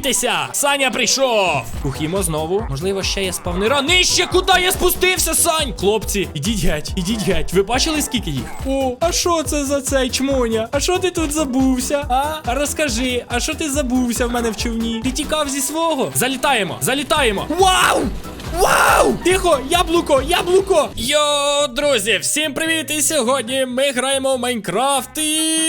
бійтеся! Саня прийшов! Кухімо знову. Можливо, ще є спавнера. Нижче, куди я спустився, Сань? Хлопці, ідіть геть, ідіть геть. Ви бачили, скільки їх? О, а що це за цей чмоня? А що ти тут забувся? А? Розкажи, а що ти забувся в мене в човні? Ти тікав зі свого? Залітаємо, залітаємо. Вау! Вау! Тихо, яблуко, яблуко! Йо, друзі, всім привіт! І сьогодні ми граємо в Майнкрафт і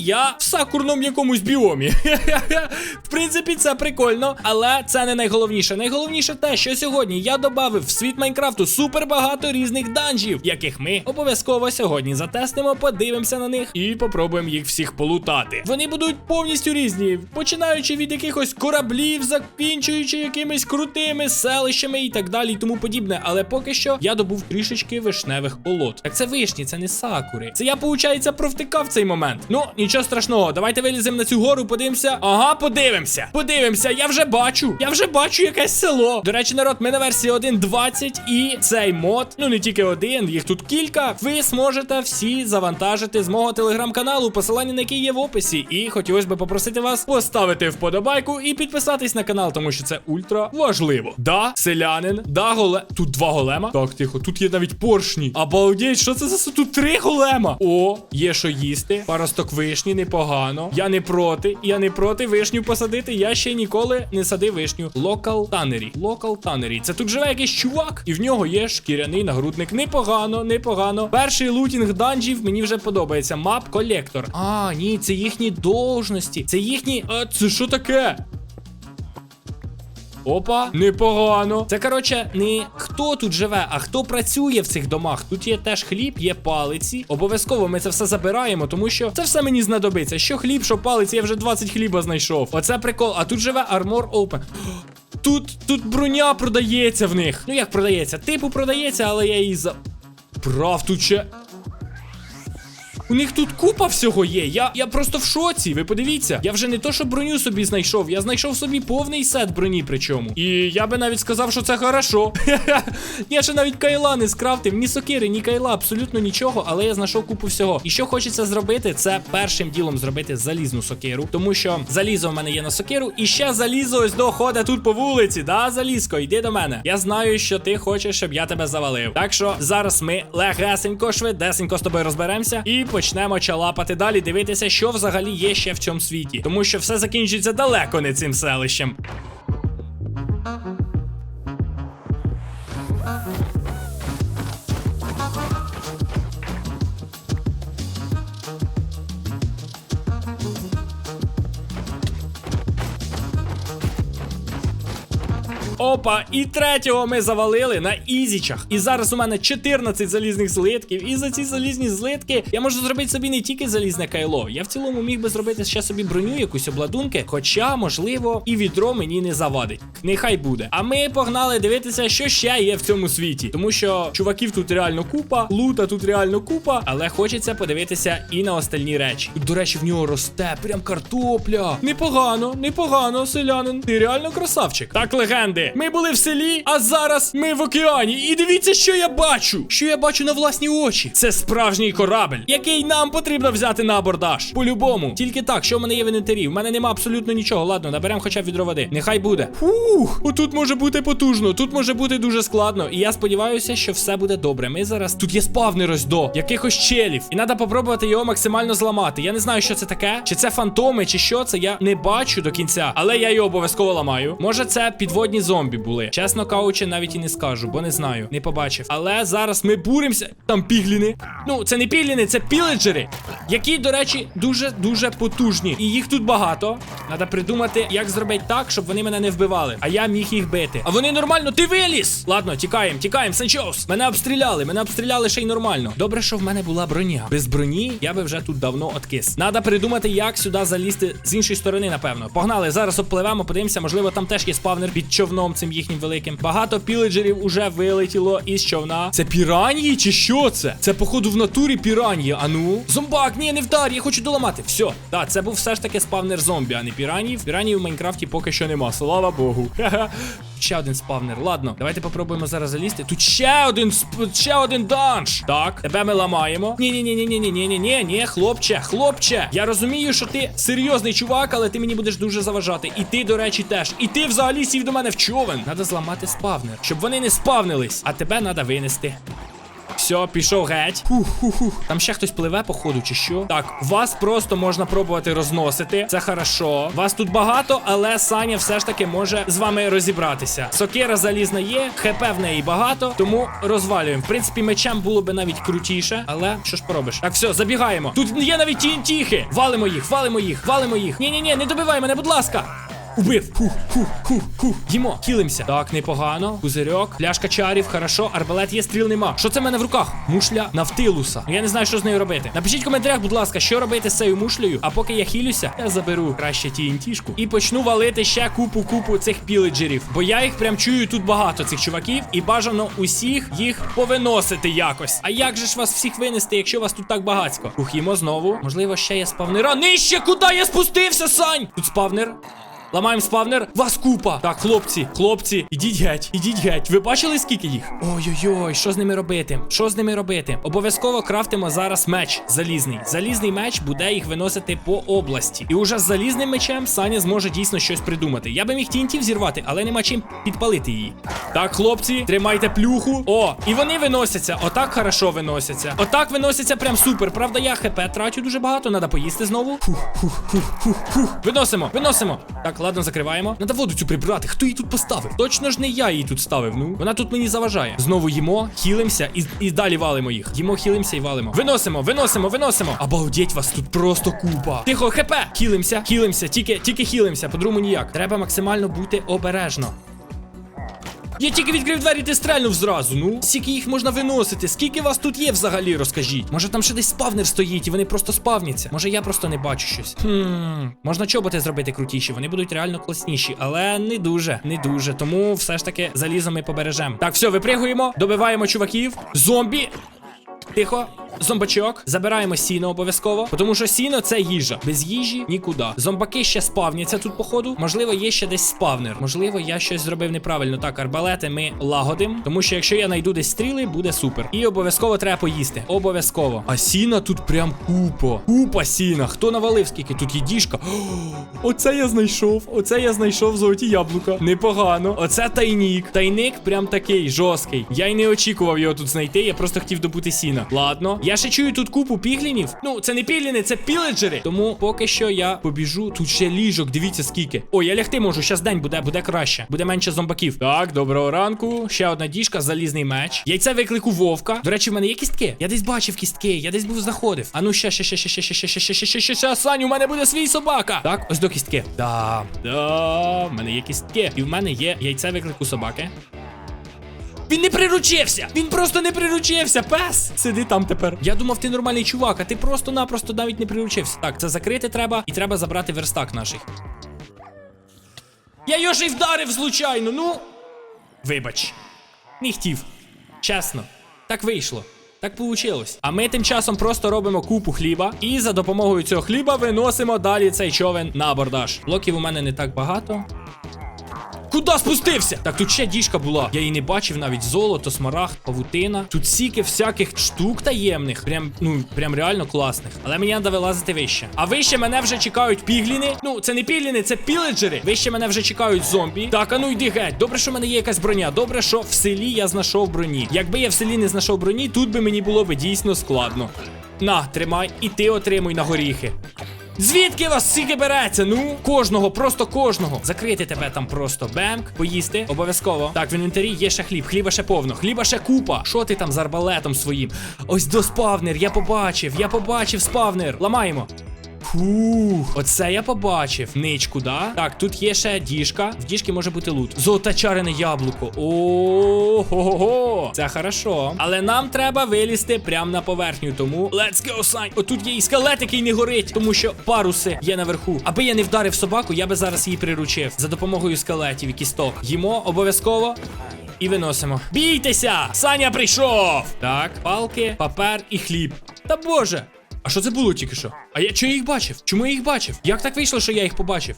я в сакурному якомусь біомі. в принципі, це прикольно, але це не найголовніше. Найголовніше те, що сьогодні я додав в світ Майнкрафту супер багато різних данжів, яких ми обов'язково сьогодні затестимо, подивимося на них і попробуємо їх всіх полутати. Вони будуть повністю різні, починаючи від якихось кораблів, закінчуючи якимись крутими селищами і так далі, і тому подібне. Але поки що я добув трішечки вишневих олот. Так це вишні, це не сакури. Це я, получається, провтикав цей момент. Ну, нічого страшного, давайте виліземо на цю гору, подивимося. Ага, подивимося. Подивимося, я вже бачу. Я вже бачу якесь село. До речі, народ, ми на версії 1.20 і цей мод, ну не тільки один, їх тут кілька. Ви зможете всі завантажити з мого телеграм-каналу, посилання на який є в описі. І хотілося б попросити вас поставити вподобайку і підписатись на канал, тому що це ультра важливо. Да, селянин, да, голе. Тут два голема. Так, тихо, тут є навіть поршні. Обалдеть, що це за тут три голема? О, є що їсти. Паросток вишні, непогано. Я не проти. Я не проти вишню посадити. Я ще ніколи не садив вишню. Локал танері. Локал танері. Це тут живе якийсь чувак, і в нього є шкіряний нагрудник. Непогано, непогано. Перший лутінг данжів мені вже подобається. Мап колектор. А, ні, це їхні должності. Це їхні. А це що таке? Опа, непогано. Це коротше не хто тут живе, а хто працює в цих домах. Тут є теж хліб, є палиці. Обов'язково ми це все забираємо, тому що це все мені знадобиться. Що хліб, що палиці, я вже 20 хліба знайшов. Оце прикол. А тут живе Armor Open. Тут тут броня продається в них. Ну як продається? Типу продається, але я її за. Прав тут ще. У них тут купа всього є. Я, я просто в шоці. Ви подивіться. Я вже не то, що броню собі знайшов, я знайшов собі повний сет броні, причому. І я би навіть сказав, що це хорошо. я ще навіть кайла не скрафтив, ні сокири, ні кайла, абсолютно нічого, але я знайшов купу всього. І що хочеться зробити, це першим ділом зробити залізну сокиру. Тому що залізо в мене є на сокиру, і ще залізо ось доходить тут по вулиці. Да, залізко, йди до мене. Я знаю, що ти хочеш, щоб я тебе завалив. Так що зараз ми легесенько, швидесенько з тобою розберемося і почнемо чалапати далі, дивитися, що взагалі є ще в цьому світі. Тому що все закінчиться далеко не цим селищем. Опа, і третього ми завалили на ізічах. І зараз у мене 14 залізних злитків. І за ці залізні злитки я можу зробити собі не тільки залізне кайло. Я в цілому міг би зробити ще собі броню, якусь обладунки. Хоча, можливо, і відро мені не завадить. Нехай буде. А ми погнали дивитися, що ще є в цьому світі. Тому що чуваків тут реально купа, лута тут реально купа, але хочеться подивитися і на остальні речі. Тут, до речі, в нього росте прям картопля. Непогано, непогано, селянин. Ти реально красавчик. Так, легенди. Ми були в селі, а зараз ми в океані. І дивіться, що я бачу. Що я бачу на власні очі. Це справжній корабль, який нам потрібно взяти на абордаж. По-любому. Тільки так, що в мене є в інвентарі. В мене нема абсолютно нічого. Ладно, наберемо хоча б відро води. Нехай буде. Фух, отут може бути потужно, тут може бути дуже складно. І я сподіваюся, що все буде добре. Ми зараз тут є спавнер ось до якихось челів. І треба попробувати його максимально зламати. Я не знаю, що це таке. Чи це фантоми, чи що це. Я не бачу до кінця, але я його обов'язково ламаю. Може, це підводні зомбі були. Чесно кажучи, навіть і не скажу, бо не знаю, не побачив. Але зараз ми буримося. Там пігліни. Ну, це не пігліни, це піледжери, які, до речі, дуже дуже потужні. І їх тут багато. Треба придумати, як зробити так, щоб вони мене не вбивали. А я міг їх бити. А вони нормально, ти виліз! Ладно, тікаємо, тікаємо, Санчоус. Мене обстріляли, мене обстріляли ще й нормально. Добре, що в мене була броня. Без броні я би вже тут давно откис. Надо придумати, як сюди залізти з іншої сторони, напевно. Погнали, зараз обпливемо, подивимося, можливо, там теж є спавнер під човном. Цим їхнім великим. Багато піледжерів уже вилетіло із човна. Це піранії чи що це? Це, походу, в натурі піранії. А ну. Зомбак, ні, не вдар, я хочу доламати. Все. Так, це був все ж таки спавнер зомбі, а не піранів. Піранів в Майнкрафті поки що нема. Слава Богу. Ха-ха. Ще один спавнер. Ладно, давайте попробуємо зараз залізти. Тут ще один ще один данж. Так, тебе ми ламаємо. Ні, ні, ні, ні, ні, ні, ні, ні, ні, ні, хлопче, хлопче. Я розумію, що ти серйозний чувак, але ти мені будеш дуже заважати. І ти, до речі, теж. І ти взагалі сів до мене в човен. Надо зламати спавнер, щоб вони не спавнились. А тебе треба винести. Все, пішов геть. Фух-фух-фух. Там ще хтось пливе, походу, чи що? Так, вас просто можна пробувати розносити. Це хорошо. Вас тут багато, але Саня все ж таки може з вами розібратися. Сокира залізна є, хп в неї багато, тому розвалюємо. В принципі, мечем було би навіть крутіше, але що ж поробиш? Так, все, забігаємо. Тут є навіть тінтіхи. Валимо їх, валимо їх, валимо їх. Ні-ні-ні, не добивай мене, будь ласка. Убив. Хух, хух, хух, хух. Їмо, хілимся. Так, непогано. Пузирьок, пляшка чарів, хорошо. Арбалет є, стріл нема. Що це в мене в руках? Мушля Навтилуса. Я не знаю, що з нею робити. Напишіть в коментарях, будь ласка, що робити з цією мушлею. А поки я хілюся, я заберу краще TNT-шку і почну валити ще купу-купу цих піледжерів. Бо я їх прям чую тут багато, цих чуваків, і бажано усіх їх повиносити якось. А як же ж вас всіх винести, якщо вас тут так багацько? Ухімо знову. Можливо, ще є спавнера. Нижче, куди я спустився, Сань? Тут спавнер. Ламаємо спавнер. Вас купа. Так, хлопці, хлопці, ідіть геть, ідіть геть. Ви бачили, скільки їх? Ой-ой-ой, що з ними робити? Що з ними робити? Обов'язково крафтимо зараз меч залізний. Залізний меч буде їх виносити по області. І уже з залізним мечем Саня зможе дійсно щось придумати. Я би міг тінтів зірвати, але нема чим підпалити її. Так, хлопці, тримайте плюху. О, і вони виносяться. Отак хорошо виносяться. Отак виносяться прям супер. Правда, я хп трачу дуже багато, треба поїсти знову. Фух, фух, фух, фух, фух. Виносимо, виносимо. Так, ладно, закриваємо. Надо воду цю прибрати. Хто її тут поставив? Точно ж не я її тут ставив. Ну, вона тут мені заважає. Знову їмо, хілимося і, і далі валимо їх. Їмо, хілимося і валимо. Виносимо, виносимо, виносимо. Обалдеть вас тут просто купа. Тихо, хп. Хілимося, хілимося, тільки, тільки хілимося, по-другому ніяк. Треба максимально бути обережно. Я тільки відкрив двері, ти стрельнув зразу. Ну, скільки їх можна виносити? Скільки вас тут є взагалі, розкажіть? Може там ще десь спавнер стоїть і вони просто спавняться? Може я просто не бачу щось. Хм, можна чоботи зробити крутіші, вони будуть реально класніші, але не дуже, не дуже. Тому все ж таки залізо ми побережемо. Так, все, випригуємо, добиваємо чуваків. Зомбі. Тихо, зомбачок. Забираємо сіно обов'язково, тому що сіно це їжа. Без їжі нікуди. Зомбаки ще спавняться тут, походу. Можливо, є ще десь спавнер. Можливо, я щось зробив неправильно. Так, арбалети ми лагодим. Тому що якщо я знайду десь стріли, буде супер. І обов'язково треба поїсти. Обов'язково. А сіна тут прям купа. Купа сіна. Хто навалив, скільки тут є діжка? Оце я знайшов. Оце я знайшов золоті яблука. Непогано. Оце тайнік. Тайник прям такий жорсткий. Я й не очікував його тут знайти. Я просто хотів добути сіна. Ладно. Я ще чую тут купу піглінів. Ну, це не пігліни, це піледжери. Тому поки що я побіжу. Тут ще ліжок. Дивіться скільки. О, я лягти можу. Щас день буде, буде краще. Буде менше зомбаків. Так, доброго ранку. Ще одна діжка, залізний меч. Яйце виклику вовка. До речі, в мене є кістки. Я десь бачив кістки. Я десь був знаходив. А ну ще, ще, ще, ще, ще, ще, ще, ще, ще, ще, ще, ще, ще, у мене буде свій собака. Так, ось до кістки. Да, да, в мене є кістки. І в мене є яйце виклику собаки. Він не приручився! Він просто не приручився, пес! Сиди там тепер. Я думав, ти нормальний чувак, а ти просто-напросто навіть не приручився. Так, це закрити треба, і треба забрати верстак наших. Я його ж і вдарив случайно, ну. Вибач. Не хотів. Чесно. Так вийшло. Так получилось. А ми тим часом просто робимо купу хліба, і за допомогою цього хліба виносимо далі цей човен на абордаж. Блоків у мене не так багато. Куда спустився? Так тут ще діжка була. Я її не бачив навіть золото, смарагд, павутина. Тут стільки всяких штук таємних. Прям, ну, прям реально класних. Але мені треба вилазити вище. А вище мене вже чекають пігліни. Ну, це не пігліни, це піледжери. Вище мене вже чекають зомбі. Так, а ну йди геть. Добре, що в мене є якась броня. Добре, що в селі я знайшов броні. Якби я в селі не знайшов броні, тут би мені було би дійсно складно. На, тримай, і ти отримуй на горіхи. Звідки вас стільки береться? Ну, кожного, просто кожного. Закрити тебе там просто бемк, поїсти. Обов'язково. Так, в інвентарі є ще хліб, хліба ще повно, хліба ще купа. Що ти там з арбалетом своїм? Ось до спавнер, я побачив, я побачив спавнер. Ламаємо. Фух, оце я побачив. Ничку, да? Так, тут є ще діжка. В діжки може бути лут. Золотачарене яблуко. О-хо-хо. Це хорошо. Але нам треба вилізти прямо на поверхню. Тому let's go, Сань. Отут є і скелет, який не горить, тому що паруси є наверху. Аби я не вдарив собаку, я би зараз її приручив за допомогою скелетів і кісток. Їмо обов'язково. І виносимо. Бійтеся! Саня прийшов! Так, палки, папер і хліб. Та боже! А що це було тільки що? А я чого їх бачив? Чому я їх бачив? Як так вийшло, що я їх побачив?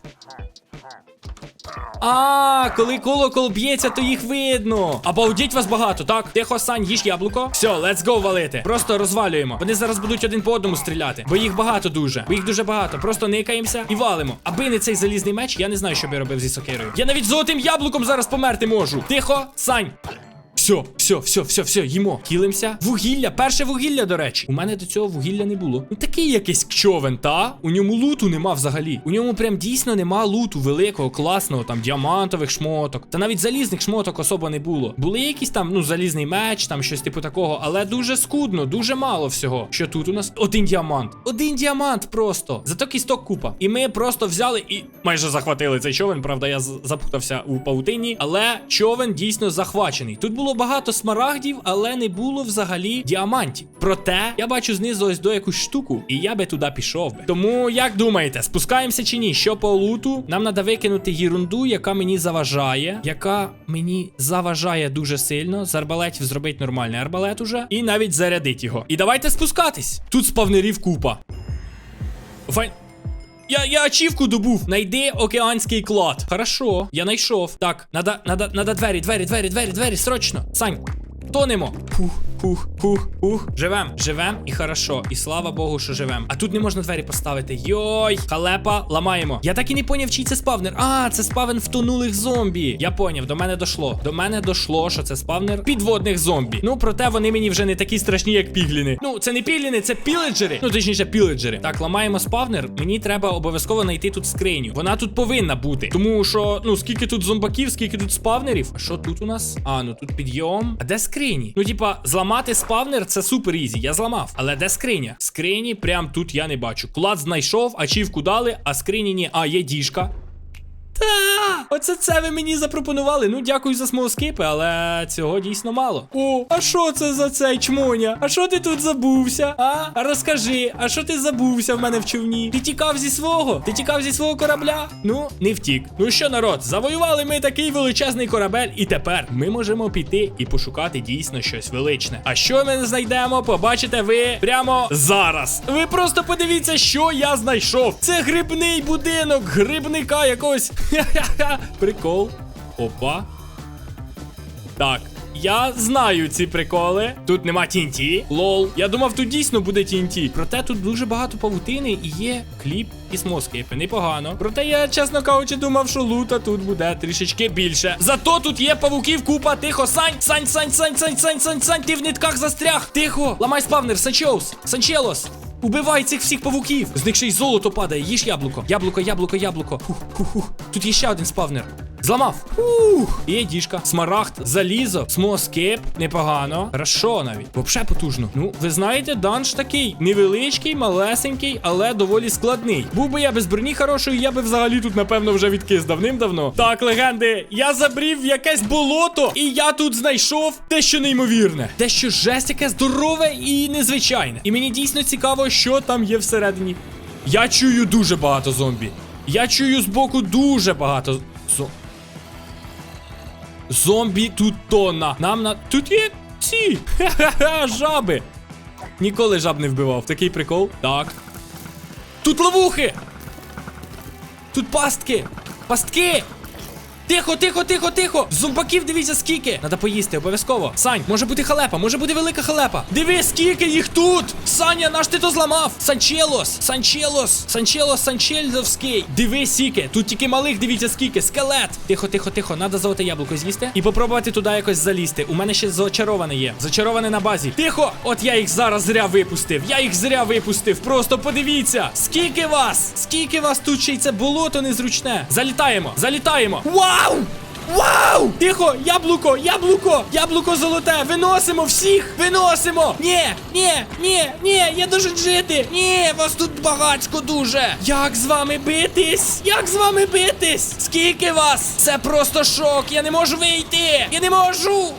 А, коли колокол б'ється, то їх видно. Обалдіть вас багато, так? Тихо, Сань, їж яблуко. Все, let's go валити. Просто розвалюємо. Вони зараз будуть один по одному стріляти. Бо їх багато дуже. Бо їх дуже багато. Просто никаємося і валимо. Аби не цей залізний меч, я не знаю, що б я робив зі сокирою. Я навіть золотим яблуком зараз померти можу. Тихо, Сань. Все, все, все, все, все, їмо. Кілимося. Вугілля, перше вугілля, до речі. У мене до цього вугілля не було. Ну такий якийсь човен, та? У ньому луту нема взагалі. У ньому прям дійсно нема луту великого, класного, там діамантових шмоток. Та навіть залізних шмоток особо не було. Були якісь там, ну, залізний меч, там щось типу такого, але дуже скудно, дуже мало всього. Що тут у нас? Один діамант. Один діамант просто. Зато кісток купа. І ми просто взяли і майже захватили цей човен. Правда, я запутався у паутині, але човен дійсно захвачений. Тут було багато смарагдів, але не було взагалі діамантів. Проте я бачу знизу ось до якусь штуку, і я би туди пішов би. Тому як думаєте, спускаємося чи ні? Що по луту? Нам треба викинути єрунду, яка мені заважає, яка мені заважає дуже сильно. З арбалетів зробити нормальний арбалет уже, і навіть зарядить його. І давайте спускатись. Тут спавнерів купа. Файн. Я, я ачівку добув. Найди океанський клад. Хорошо, я знайшов. Так, надо, надо, надо двері, двері, двері, двері, двері, срочно. Сань, тонемо. Фух, фух, фух, фух. Живем, живем і хорошо. І слава Богу, що живем. А тут не можна двері поставити. Йой, халепа, ламаємо. Я так і не поняв, чий це спавнер. А, це спавен втонулих зомбі. Я поняв, до мене дошло. До мене дошло, що це спавнер підводних зомбі. Ну, проте вони мені вже не такі страшні, як пігліни. Ну, це не пігліни, це піледжери. Ну, точніше, піледжери. Так, ламаємо спавнер. Мені треба обов'язково знайти тут скриню. Вона тут повинна бути. Тому що, ну, скільки тут зомбаків, скільки тут спавнерів. А що тут у нас? А, ну тут підйом. А де скрині? Ну, типа, зламати спавнер це супер ізі. Я зламав. Але де скриня? Скрині прям тут я не бачу. Клад знайшов, ачівку дали, а скрині ні. А, є діжка. Та, оце це ви мені запропонували. Ну, дякую за смолоскипи, але цього дійсно мало. О, а що це за цей чмоня? А що ти тут забувся? А? Розкажи, а що ти забувся в мене в човні? Ти тікав зі свого? Ти тікав зі свого корабля? Ну, не втік. Ну що, народ, завоювали ми такий величезний корабель, і тепер ми можемо піти і пошукати дійсно щось величне. А що ми знайдемо, побачите ви прямо зараз. Ви просто подивіться, що я знайшов. Це грибний будинок, грибника якогось. Прикол. Опа. Так. Я знаю ці приколи. Тут нема TNT. Лол. Я думав, тут дійсно буде TNT. Проте тут дуже багато павутини і є кліп і смоскипи. Непогано. Проте я, чесно кажучи, думав, що лута тут буде трішечки більше. Зато тут є павуків, купа, тихо. Сань, сань, сань, сань, сань, сань, сань, сань. Ти в нитках застряг. Тихо. Ламай спавнер, санчоус, санчелос. Убивай цих всіх павуків. З них ще й золото падає. Їж яблуко. Яблуко, яблуко, яблуко. Хух, хух, хух. Тут є ще один спавнер. Зламав. Ух. Є діжка. Смарагд, залізо, смоскип. Непогано. Хорошо навіть. Вообще потужно. Ну, ви знаєте, данж такий невеличкий, малесенький, але доволі складний. Був би я без броні хорошої, я би взагалі тут, напевно, вже відкис давним-давно. Так, легенди, я забрів в якесь болото, і я тут знайшов дещо неймовірне. Дещо жесть, яке здорове і незвичайне. І мені дійсно цікаво, що там є всередині. Я чую дуже багато зомбі. Я чую збоку дуже багато зомбі. Зомбі тут тонна. Нам на. Тут є ці. Ха-ха-ха, жаби. Ніколи жаб не вбивав. Такий прикол. Так. Тут ловухи. Тут пастки. Пастки. Тихо, тихо, тихо, тихо! Зомбаків дивіться скільки! Надо поїсти, обов'язково. Сань, може бути халепа, може бути велика халепа. Диви, скільки їх тут! Саня, наш ти то зламав! Санчелос! Санчелос! Санчелос Санчельзовський! Диви, сіки! Тут тільки малих, дивіться скільки! Скелет! Тихо, тихо, тихо, надо золоте яблуко з'їсти і попробувати туди якось залізти. У мене ще зачароване є. Зачароване на базі. Тихо! От я їх зараз зря випустив. Я їх зря випустив. Просто подивіться! Скільки вас! Скільки вас тут ще й це болото незручне! Залітаємо! Залітаємо! Вау! Вау! Тихо, яблуко, яблуко, яблуко золоте, виносимо всіх, виносимо. Ні, ні, ні, ні, я должен жити. Ні, вас тут багацько дуже. Як з вами битись? Як з вами битись? Скільки вас? Це просто шок, я не можу вийти. Я не можу.